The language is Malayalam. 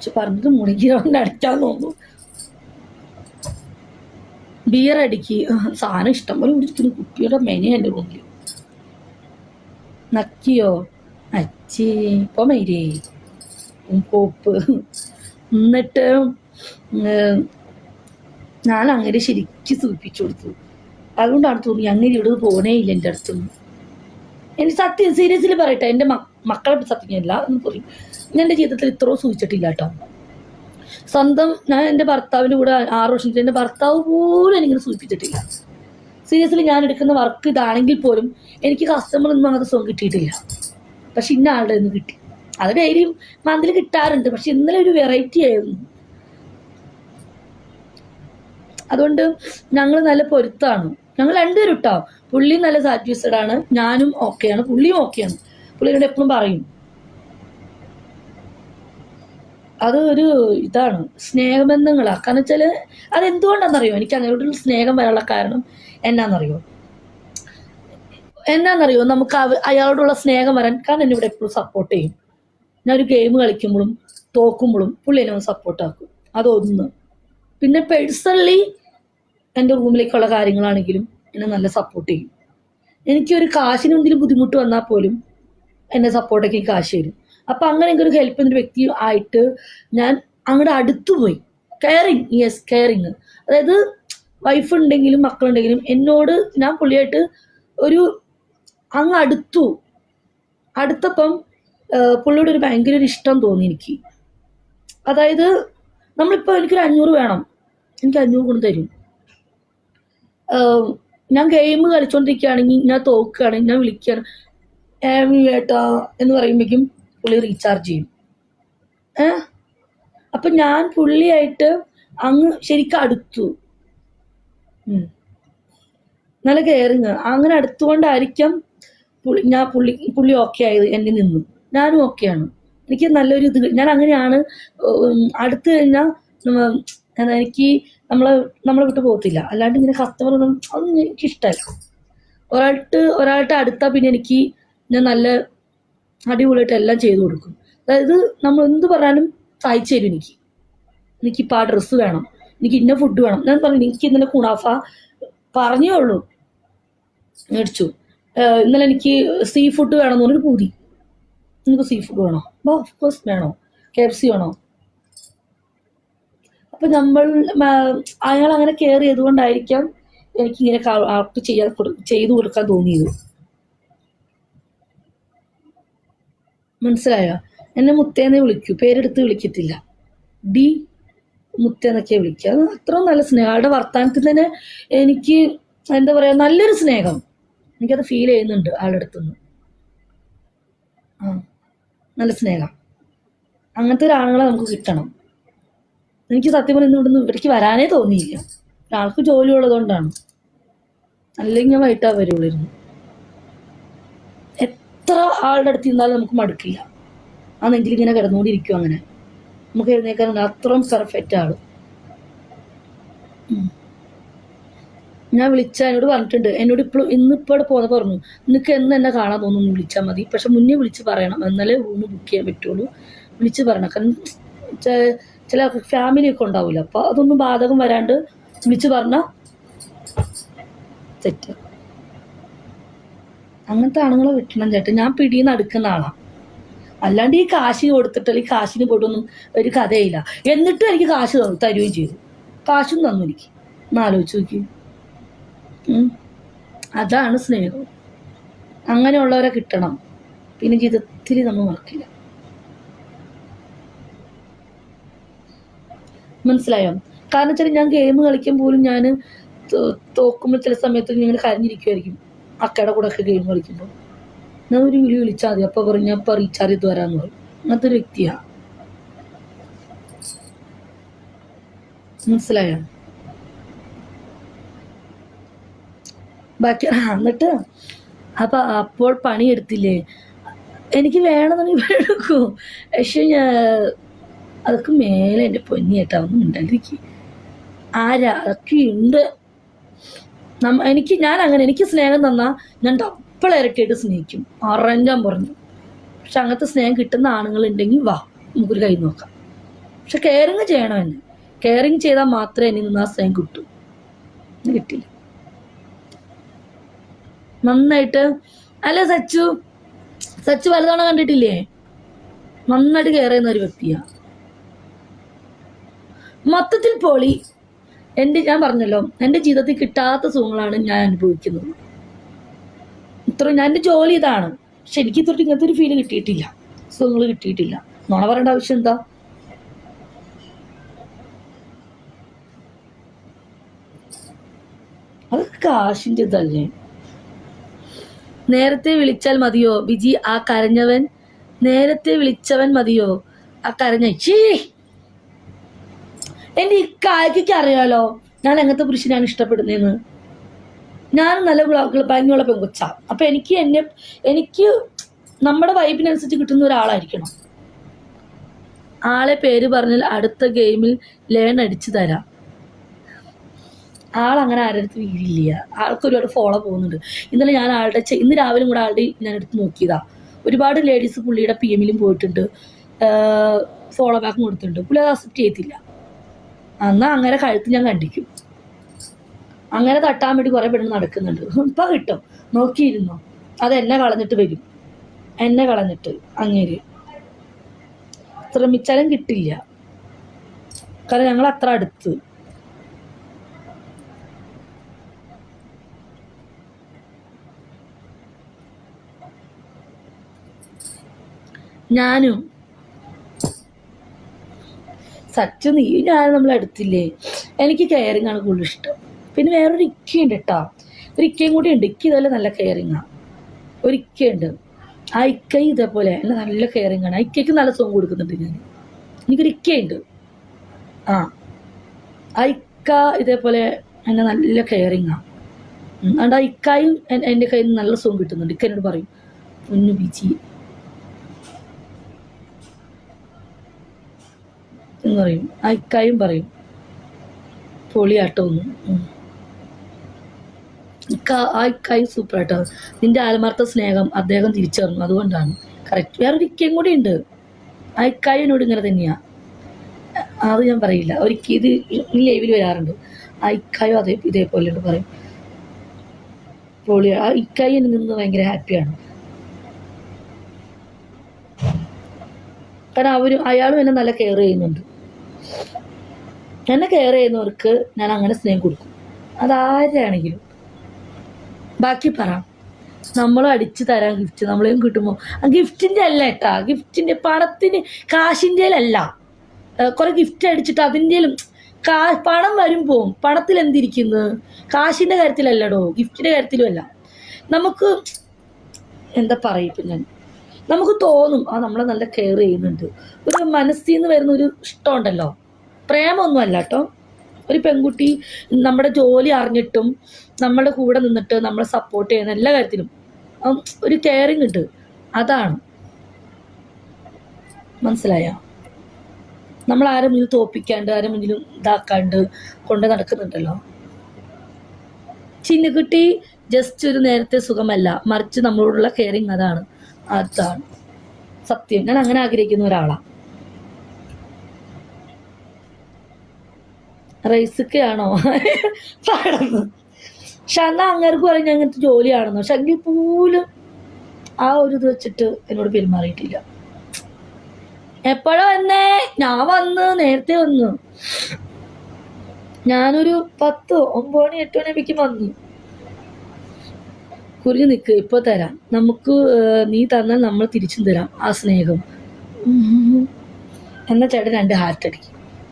പക്ഷെ പറഞ്ഞത് മുടങ്ങിയതുകൊണ്ട് അടിക്കാൻ തോന്നുന്നു. ബിയർ അടിക്ക്. സാധനം ഇഷ്ടം പോലെ കുടിച്ചിട്ട് കുട്ടിയുടെ മെനെ എന്റെ റൂമിൽ നക്കിയോ? അച്ചി ഇപ്പൊ മൈരേ. പോപ്പ്. എന്നിട്ട് ഞാൻ അങ്ങനെ ശരിക്കും സൂചിപ്പിച്ചു കൊടുത്തു. അതുകൊണ്ടാണ് തോന്നി അങ്ങനെ ഇവിടെ പോകണേ ഇല്ല എന്റെ അടുത്തുനിന്ന്. എനിക്ക് സത്യം സീരിയസ്ലി പറയട്ടെ. എന്റെ മക്കളെ സത്യമല്ല എന്ന് പറയും ഞാൻ എന്റെ ജീവിതത്തിൽ ഇത്രയും സൂചിച്ചിട്ടില്ല കേട്ടോ. സ്വന്തം ഞാൻ എന്റെ ഭർത്താവിന്റെ കൂടെ ആറ് വർഷം എന്റെ ഭർത്താവ് പോലും എനിക്കിങ്ങനെ സൂചിപ്പിച്ചിട്ടില്ല. സീരിയസ്ലി ഞാൻ എടുക്കുന്ന വർക്ക് ഇതാണെങ്കിൽ പോലും എനിക്ക് കസ്റ്റമർ ഒന്നും അങ്ങനത്തെ സുഖം കിട്ടിയിട്ടില്ല. പക്ഷെ ഇന്ന ആളുടെ നിന്ന് കിട്ടി. അത് ഡെയിലി മന്തിൽ കിട്ടാറുണ്ട് പക്ഷെ ഇന്നലെ ഒരു വെറൈറ്റി ആയിരുന്നു. അതുകൊണ്ട് ഞങ്ങൾ നല്ല പൊരുത്താണ്. ഞങ്ങൾ രണ്ടുപേരും ഇട്ടോ പുള്ളി നല്ല സാറ്റിസ്ഫൈഡ് ആണ് ഞാനും ഓക്കെയാണ് പുള്ളിയും ഓക്കെയാണ് പുള്ളിയോട് എപ്പോഴും പറയും. അത് ഒരു ഇതാണ്. സ്നേഹബന്ധങ്ങളാണ് കാരണം വെച്ചാൽ അതെന്തുകൊണ്ടാണെന്നറിയോ എനിക്ക് അങ്ങോട്ടുള്ള സ്നേഹം വരാനുള്ള കാരണം എന്നാന്നറിയോ? എന്നാന്നറിയോ? നമുക്ക് അയാളോടുള്ള സ്നേഹം വരാൻ കാരണം എന്നെ ഇവിടെ എപ്പോഴും സപ്പോർട്ട് ചെയ്യും. ഞാൻ ഒരു ഗെയിം കളിക്കുമ്പോഴും തോക്കുമ്പോഴും പുള്ളി എന്നെ സപ്പോർട്ടാക്കും അതൊന്ന്. പിന്നെ പേഴ്സണലി എന്റെ റൂമിലേക്കുള്ള കാര്യങ്ങളാണെങ്കിലും എന്നെ നല്ല സപ്പോർട്ട് ചെയ്യും. എനിക്കൊരു കാശിനെന്തെങ്കിലും ബുദ്ധിമുട്ട് വന്നാൽ പോലും എന്നെ സപ്പോർട്ടൊക്കെ കാശ് തരും. അപ്പം അങ്ങനെ എനിക്കൊരു ഹെൽപ്പ് ചെയ്യുന്ന വ്യക്തി ആയിട്ട് ഞാൻ അങ്ങോട്ട് അടുത്തു പോയി. കെയറിങ് യെസ് കെയറിങ് അതായത് വൈഫ് ഉണ്ടെങ്കിലും മക്കളുണ്ടെങ്കിലും എന്നോട് ഞാൻ പുള്ളിയായിട്ട് ഒരു അങ്ങ് അടുത്തു. അടുത്തപ്പം പുള്ളിയോട് ഒരു ഭയങ്കര ഒരു ഇഷ്ടം തോന്നി എനിക്ക്. അതായത് നമ്മളിപ്പോൾ എനിക്കൊരു അഞ്ഞൂറ് വേണം. എനിക്ക് അഞ്ഞൂറ് കൊണ്ട് തരും. ഞാൻ ഗെയിം കളിച്ചോണ്ടിരിക്കുകയാണെങ്കിൽ ഞാൻ തോക്കുകയാണെങ്കിൽ ഞാൻ വിളിക്കുകയാണ്. ഏമി ഏട്ടാ എന്ന് പറയുമ്പോഴേക്കും പുള്ളി റീചാർജ് ചെയ്യും. ഏ? അപ്പം ഞാൻ പുള്ളിയായിട്ട് അങ്ങ് ശരിക്കും അടുത്തു. നല്ല കെയറിങ് അങ്ങനെ അടുത്തുകൊണ്ടായിരിക്കാം പുള്ളി ഞാൻ പുള്ളി പുള്ളി ഓക്കെ ആയത് എന്നെ നിന്നു. ഞാനും ഓക്കെയാണ് എനിക്ക് നല്ലൊരു ഇത് ഞാൻ അങ്ങനെയാണ് അടുത്ത് കഴിഞ്ഞാൽ എനിക്ക് നമ്മളെ നമ്മളെ വിട്ട് പോകത്തില്ല. അല്ലാണ്ട് ഇങ്ങനെ കസ്റ്റമർ ഒന്നും അതൊന്നും എനിക്ക് ഇഷ്ടമല്ല ഒരാൾക്ക് ഒരാളുടെ അടുത്താൽ പിന്നെ എനിക്ക് ഞാൻ നല്ല അടിപൊളിയായിട്ട് എല്ലാം ചെയ്തു കൊടുക്കും. അതായത് നമ്മൾ എന്ത് പറഞ്ഞാലും സഹായിച്ചു തരും എനിക്ക്. എനിക്കിപ്പോൾ ആ ഡ്രസ്സ് വേണം. എനിക്ക് ഇന്ന ഫുഡ് വേണം. ഞാൻ പറഞ്ഞു എനിക്ക് ഇന്നലെ കുണാഫ പറഞ്ഞേ ഉള്ളൂ. മേടിച്ചു. ഇന്നലെ എനിക്ക് സീ ഫുഡ് വേണമെന്ന് പറഞ്ഞൊരു പൂതി. നിങ്ങൾക്ക് സീ ഫുഡ് വേണോ അപ്പോൾ വേണോ? കെ എഫ് സി വേണോ? അപ്പൊ നമ്മൾ അയാൾ അങ്ങനെ കെയർ ചെയ്തുകൊണ്ടായിരിക്കാം എനിക്കിങ്ങനെ ആൾക്ക് ചെയ്യാൻ ചെയ്തു കൊടുക്കാൻ തോന്നിയത്. മനസ്സിലായോ? എന്നെ മുത്തേന്നെ വിളിക്കൂ. പേരെടുത്ത് വിളിക്കത്തില്ല. ഡി മുത്തേന്നൊക്കെ വിളിക്കുക അത് അത്രയും നല്ല സ്നേഹം ആളുടെ വർത്തമാനത്തിൽ തന്നെ എനിക്ക് എന്താ പറയാ നല്ലൊരു സ്നേഹം. എനിക്കത് ഫീൽ ചെയ്യുന്നുണ്ട് ആളുടെ അടുത്തുനിന്ന് ആ നല്ല സ്നേഹം. അങ്ങനത്തെ ഒരാളുകളെ നമുക്ക് കിട്ടണം. എനിക്ക് സത്യം പറഞ്ഞ ഇവിടുന്ന് ഇവിടേക്ക് വരാനേ തോന്നിയില്ല. ഒരാൾക്ക് ജോലി ഉള്ളതുകൊണ്ടാണ്. അല്ലെങ്കിൽ ഞാൻ വൈകിട്ടാ വരുള്ളായിരുന്നു എത്ര ആളുടെ അടുത്ത് ഇരുന്നാലും നമുക്ക് മടുക്കില്ല. ആ നെഞ്ചിൽ ഇങ്ങനെ കിടന്നുകൊണ്ടിരിക്കും അങ്ങനെ. നമുക്ക് എഴുന്നേക്കാൻ അത്രയും പെർഫെക്റ്റ് ആൾ ഞാൻ വിളിച്ച എന്നോട് പറഞ്ഞിട്ടുണ്ട്. എന്നോട് ഇപ്പോഴും ഇന്നിപ്പോൾ ഇവിടെ പോകുന്ന പറഞ്ഞു. നിനക്ക് എന്ന് എന്നെ കാണാൻ തോന്നുന്നു വിളിച്ചാൽ മതി. പക്ഷെ മുന്നേ വിളിച്ച് പറയണം. എന്നാലേ റൂം ബുക്ക് ചെയ്യാൻ പറ്റുള്ളൂ. വിളിച്ച് പറയണം. കാരണം ചില ഫാമിലി ഒക്കെ ഉണ്ടാവില്ല അപ്പോൾ അതൊന്നും ബാധകം വരാണ്ട് വിളിച്ച് പറഞ്ഞാൽ തെറ്റ്. അങ്ങനത്തെ ആണുങ്ങളെ വിട്ടണം ചേട്ടൻ ഞാൻ പിടിയിൽ അടുക്കുന്ന ആളാണ് അല്ലാണ്ട് ഈ കാശി കൊടുത്തിട്ട് അല്ലെങ്കിൽ കാശിന് പോയിട്ടൊന്നും ഒരു കഥയില്ല. എന്നിട്ടും എനിക്ക് കാശ് തന്നു തരുകയും ചെയ്തു. കാശും തന്നു എനിക്ക്. എന്നാലോചിച്ച് നോക്കി. അതാണ് സ്നേഹം. അങ്ങനെയുള്ളവരെ കിട്ടണം. പിന്നെ ജീവിതത്തിൽ നമ്മൾ മറക്കില്ല. മനസ്സിലായോ? കാരണം വെച്ചാൽ ഞാൻ ഗെയിം കളിക്കാൻ പോലും ഞാൻ തോക്കുമ്പോൾ ചില സമയത്ത് ഞങ്ങൾ കരഞ്ഞിരിക്കുമായിരിക്കും അക്കയുടെ കൂടെ ഒക്കെ ഗെയിം കളിക്കുമ്പോൾ ഞാൻ ഒരു വിളി വിളിച്ചാൽ മതി. അപ്പോൾ പറഞ്ഞ അപ്പോൾ റീചാർജ് ചെയ്ത് വരാമെന്ന് പറയും. അങ്ങനത്തെ ഒരു വ്യക്തിയാണ് മനസ്സിലായോ? ബാക്കി എന്നിട്ട് അപ്പൊ അപ്പോൾ പണിയെടുത്തില്ലേ എനിക്ക് വേണമെന്നുണ്ടെങ്കിൽ എടുക്കും. പക്ഷെ ഞാൻ അതൊക്കെ മേലെ എന്റെ പൊന്നിയേട്ടാ ഒന്നും ഉണ്ടായിരിക്കും ആരാ? അതൊക്കെ ഉണ്ട്. എനിക്ക് ഞാൻ അങ്ങനെ എനിക്ക് സ്നേഹം തന്നാൽ ഞാൻ ഡബിൾ ഇരട്ടിയായിട്ട് സ്നേഹിക്കും. അറിഞ്ഞാൻ പറഞ്ഞു. പക്ഷെ അങ്ങനത്തെ സ്നേഹം കിട്ടുന്ന ആണുങ്ങൾ ഉണ്ടെങ്കിൽ വാ നമുക്ക് ഒരു കൈ നോക്കാം. പക്ഷെ കെയറിങ് ചെയ്യണം എന്നെ. കെയറിങ് ചെയ്താൽ മാത്രമേ എനിക്ക് നിന്ന് ആ സ്നേഹം കിട്ടൂ. കിട്ടില്ല നന്നായിട്ട് അല്ല സച്ചു സച്ചു പലതവണ കണ്ടിട്ടില്ലേ? നന്നായിട്ട് കെയർ ചെയ്യുന്ന ഒരു വ്യക്തിയാ. മൊത്തത്തിൽ പൊളി. എന്റെ ഞാൻ പറഞ്ഞല്ലോ എന്റെ ജീവിതത്തിൽ കിട്ടാത്ത സുഖങ്ങളാണ് ഞാൻ അനുഭവിക്കുന്നത്. ഇത്ര ഞാൻ എന്റെ ജോലി ഇതാണ്. പക്ഷെ എനിക്ക് ഇത്ര ഇങ്ങനത്തെ ഒരു ഫീൽ കിട്ടിയിട്ടില്ല. സുഖങ്ങൾ കിട്ടിയിട്ടില്ല. നോണ പറയേണ്ട ആവശ്യം എന്താ? അതൊക്കെ കാശിന്റെ ഇതല്ലേ നേരത്തെ വിളിച്ചാൽ മതിയോ? ബിജി ആ കരഞ്ഞവൻ? നേരത്തെ വിളിച്ചവൻ മതിയോ? ആ കരഞ്ഞ ചീ എന്റെ ഈ കായ്ക്ക് അറിയാലോ? ഞാൻ എങ്ങനത്തെ പുരുഷനാണ് ഇഷ്ടപ്പെടുന്നതെന്ന്. ഞാൻ നല്ല ഭംഗിയുള്ള പെങ്കുച്ച അപ്പൊ എനിക്ക് എന്നെ എനിക്ക് നമ്മുടെ വൈബിനനുസരിച്ച് കിട്ടുന്ന ഒരാളായിരിക്കണം. ആളെ പേര് പറഞ്ഞാൽ അടുത്ത ഗെയിമിൽ ലേൺ അടിച്ചു തരാം. ആളങ്ങനെ ആരുടെ അടുത്ത് വീഴില്ല. ആൾക്ക് ഒരുപാട് ഫോളോ പോകുന്നുണ്ട്. ഇന്നലെ ഞാൻ ആളുടെ ഇന്ന് രാവിലെ കൂടെ ആളുടെ ഞാൻ എടുത്ത് നോക്കിയതാ. ഒരുപാട് ലേഡീസ് പുള്ളിയുടെ പി എമ്മിലും പോയിട്ടുണ്ട്. ഫോളോ ബാക്കും കൊടുത്തിട്ടുണ്ട്. പുള്ളി അത് അക്സെപ്റ്റ് ചെയ്യത്തില്ല. എന്നാ അങ്ങനെ കഴുത്ത് ഞാൻ കണ്ടിക്കും അങ്ങനെ തട്ടാൻ വേണ്ടി കുറെ പെണ്ണ് നടക്കുന്നുണ്ട്. ഇപ്പൊ കിട്ടും. നോക്കിയിരുന്നോ? അത് എന്നെ കളഞ്ഞിട്ട് വരും. എന്നെ കളഞ്ഞിട്ട് അങ്ങേര്. ശ്രമിച്ചാലും കിട്ടില്ല. കാരണം ഞങ്ങൾ അത്ര അടുത്ത്. ഞാനും സച്ചു നീ ഞാൻ നമ്മൾ അടുത്തില്ലേ? എനിക്ക് കെയറിങ് ആണ് കൂടുതൽ ഇഷ്ടം. പിന്നെ വേറൊരു ഇക്കയുണ്ട് കേട്ടോ ഒരു ഇക്കയും കൂടി ഉണ്ട്. ഇക്ക ഇതുപോലെ നല്ല കെയറിങ് ആണ് ഒരു ഇക്കയുണ്ട് ആ ഇക്ക ഇതേപോലെ എന്നെ നല്ല കെയറിങ് ആണ്. ആ ഇക്കയ്ക്ക് നല്ല സുഖം കൊടുക്കുന്നുണ്ട് ഞാൻ എനിക്കൊരു ഇക്കയുണ്ട് ആ. ആ ഇക്ക ഇതേപോലെ എന്നെ നല്ല കെയറിങ് ആണ് അതുകൊണ്ട് ആ ഇക്കായും എൻ- എന്റെ കയ്യിൽ നിന്ന് നല്ല സുഖം കിട്ടുന്നുണ്ട്. ഇക്ക എന്നോട് പറയും ഒന്ന് ബിജി. എന്ന് പറയും. ആ ഇക്കായും പറയും പൊളിയാട്ടോന്ന് ഇക്ക ആ ഇക്കായും സൂപ്പറാട്ടോ. നിന്റെ ആത്മാർത്ഥ സ്നേഹം അദ്ദേഹം തിരിച്ചറിഞ്ഞു. അതുകൊണ്ടാണ്. കറക്റ്റ് വേറൊരു ഇക്കയും കൂടി ഉണ്ട്. ആ ഇക്കായും എന്നോട് ഇങ്ങനെ തന്നെയാ. അത് ഞാൻ പറയില്ല. ഒരിക്കൽ ഇത് ഈ ലൈവിൽ വരാറുണ്ട്. ആ ഇക്കായും അതേ ഇതേപോലെ പറയും. പൊളി ആ ഇക്കായി എന്നിൽ നിന്ന് ഭയങ്കര ഹാപ്പിയാണ്. കാരണം അവരും അയാളും എന്നെ നല്ല കെയർ ചെയ്യുന്നുണ്ട്. എന്നെ കെയർ ചെയ്യുന്നവർക്ക് ഞാൻ അങ്ങനെ സ്നേഹം കൊടുക്കും. അതാരാണെങ്കിലും ബാക്കി പറ. നമ്മൾ അടിച്ചു തരാം ഗിഫ്റ്റ് നമ്മളെയും കിട്ടുമ്പോൾ ആ ഗിഫ്റ്റിന്റെ അല്ല കേട്ടാ. ഗിഫ്റ്റിന്റെ പണത്തിന് കാശിന്റെ അല്ല കുറെ ഗിഫ്റ്റ് അടിച്ചിട്ട് അതിന്റെയിലും കാ പണം വരും പണത്തിൽ എന്തിരിക്കുന്നു? കാശിന്റെ കാര്യത്തിലല്ലടോ ഗിഫ്റ്റിന്റെ കാര്യത്തിലും അല്ല നമുക്ക് എന്താ പറയും ഞാൻ? നമുക്ക് തോന്നും ആ നമ്മളെ നല്ല കെയർ ചെയ്യുന്നുണ്ട്. ഒരു മനസ്സിൽ നിന്ന് വരുന്ന ഒരു ഇഷ്ടമുണ്ടല്ലോ പ്രേമൊന്നും അല്ല കേട്ടോ. ഒരു പെൺകുട്ടി നമ്മുടെ ജോലി അറിഞ്ഞിട്ടും നമ്മുടെ കൂടെ നിന്നിട്ട് നമ്മളെ സപ്പോർട്ട് ചെയ്യുന്ന എല്ലാ കാര്യത്തിലും ഒരു കെയറിങ് ഉണ്ട്. അതാണ്. മനസ്സിലായോ? നമ്മൾ ആരെ മുന്നിൽ തോപ്പിക്കാണ്ട് ആരെ മുന്നിലും ഇതാക്കാണ്ട് കൊണ്ട് നടക്കുന്നുണ്ടല്ലോ. ചിന്നുകുട്ടി ജസ്റ്റ് ഒരു നേരത്തെ സുഖമല്ല. മറിച്ച് നമ്മളോടുള്ള കെയറിങ് അതാണ്. അതാണ്. സത്യം. ഞാൻ അങ്ങനെ ആഗ്രഹിക്കുന്ന ഒരാളാണ് റൈസൊക്കെയാണോ? പാടുന്നു. പക്ഷെ അന്ന് ഞാൻ അങ്ങനത്തെ ജോലിയാണെന്ന്. പക്ഷെ എങ്കിൽ പോലും ആ ഒരു ഇത് വെച്ചിട്ട് എന്നോട് പെരുമാറിയിട്ടില്ല. എപ്പോഴോ എന്നേ ഞാൻ വന്ന് നേരത്തെ വന്നു. ഞാനൊരു പത്ത് ഒമ്പത് മണി എട്ട് മണിയാകുമ്പോഴേക്കും വന്നു. കുറിഞ്ഞു നിൽക്ക് ഇപ്പൊ തരാം. നമുക്ക് നീ തന്നാൽ നമ്മൾ തിരിച്ചും തരാം ആ സ്നേഹം. ഉം. എന്നാ ചേട്ടൻ രണ്ട് ഹാർട്ട് അടിക്കും.